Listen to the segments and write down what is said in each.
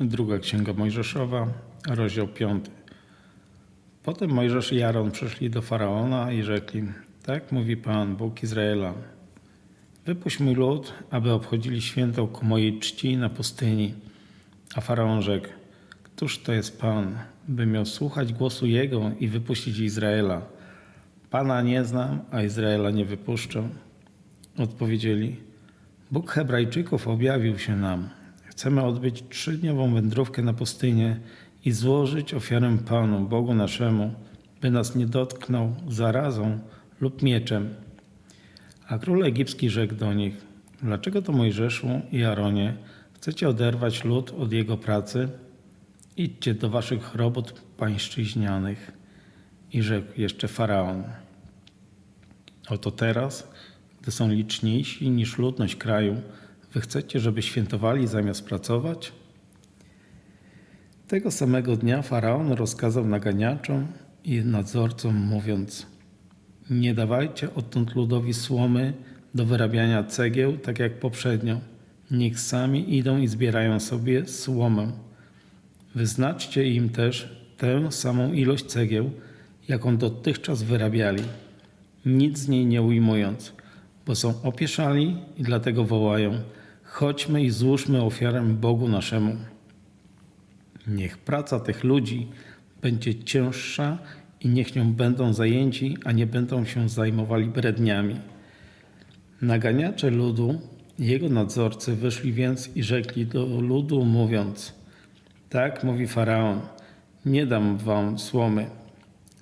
Druga Księga Mojżeszowa, rozdział 5. Potem Mojżesz i Aaron przyszli do Faraona i rzekli, tak mówi Pan, Bóg Izraela, wypuść mój lud, aby obchodzili święto ku mojej czci na pustyni. A Faraon rzekł, któż to jest Pan, by miał słuchać głosu Jego i wypuścić Izraela? Pana nie znam, a Izraela nie wypuszczę. Odpowiedzieli, Bóg Hebrajczyków objawił się nam. Chcemy odbyć trzydniową wędrówkę na pustynię i złożyć ofiarę Panu, Bogu naszemu, by nas nie dotknął zarazą lub mieczem. A król egipski rzekł do nich, dlaczego to Mojżeszu i Aaronie chcecie oderwać lud od jego pracy? Idźcie do waszych robót pańszczyźnianych. I rzekł jeszcze Faraon, oto teraz, gdy są liczniejsi niż ludność kraju, wy chcecie, żeby świętowali zamiast pracować? Tego samego dnia Faraon rozkazał naganiaczom i nadzorcom, mówiąc: Nie dawajcie odtąd ludowi słomy do wyrabiania cegieł, tak jak poprzednio. Niech sami idą i zbierają sobie słomę. Wyznaczcie im też tę samą ilość cegieł, jaką dotychczas wyrabiali, nic z niej nie ujmując, bo są opieszali i dlatego wołają: Chodźmy i złóżmy ofiarę Bogu naszemu. Niech praca tych ludzi będzie cięższa i niech nią będą zajęci, a nie będą się zajmowali bredniami. Naganiacze ludu jego nadzorcy wyszli więc i rzekli do ludu, mówiąc: Tak mówi faraon, nie dam wam słomy.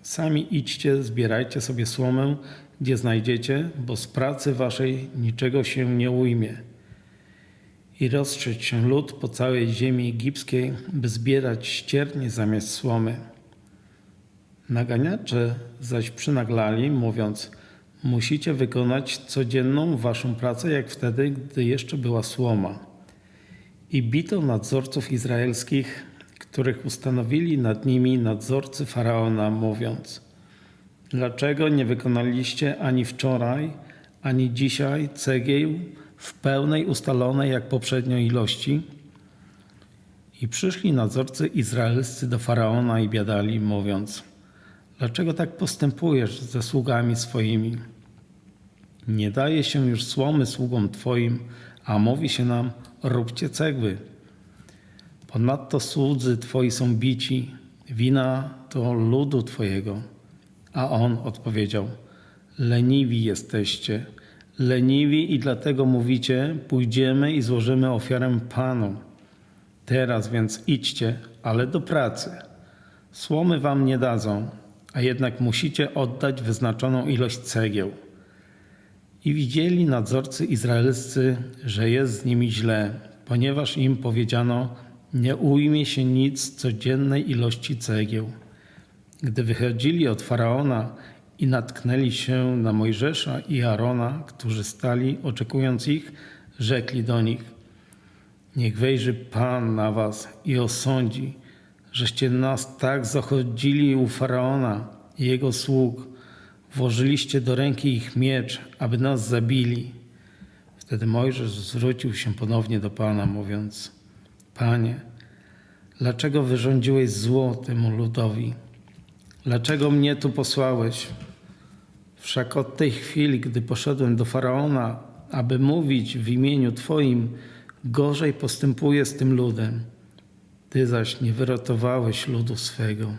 Sami idźcie, zbierajcie sobie słomę, gdzie znajdziecie, bo z pracy waszej niczego się nie ujmie. I rozszedł się lud po całej ziemi egipskiej, by zbierać ściernie zamiast słomy. Naganiacze zaś przynaglali, mówiąc: Musicie wykonać codzienną waszą pracę, jak wtedy, gdy jeszcze była słoma. I bito nadzorców izraelskich, których ustanowili nad nimi nadzorcy faraona, mówiąc: Dlaczego nie wykonaliście ani wczoraj, ani dzisiaj cegieł w pełnej ustalonej jak poprzednio ilości? I przyszli nadzorcy izraelscy do faraona i biadali, mówiąc: Dlaczego tak postępujesz ze sługami swoimi? Nie daje się już słomy sługom Twoim, a mówi się nam: róbcie cegły. Ponadto słudzy Twoi są bici, wina to ludu Twojego. A on odpowiedział: Leniwi jesteście, leniwi i dlatego mówicie: Pójdziemy i złożymy ofiarę Panu. Teraz więc idźcie, ale do pracy. Słomy wam nie dadzą, a jednak musicie oddać wyznaczoną ilość cegieł. I widzieli nadzorcy izraelscy, że jest z nimi źle, ponieważ im powiedziano: Nie ujmie się nic codziennej ilości cegieł. Gdy wychodzili od faraona i natknęli się na Mojżesza i Arona, którzy stali oczekując ich, rzekli do nich: Niech wejrzy Pan na was i osądzi, żeście nas tak zachodzili u faraona i jego sług, włożyliście do ręki ich miecz, aby nas zabili. Wtedy Mojżesz zwrócił się ponownie do Pana, mówiąc: Panie, dlaczego wyrządziłeś zło temu ludowi? Dlaczego mnie tu posłałeś? Wszak od tej chwili, gdy poszedłem do faraona, aby mówić w imieniu Twoim, gorzej postępuję z tym ludem. Ty zaś nie wyratowałeś ludu swego.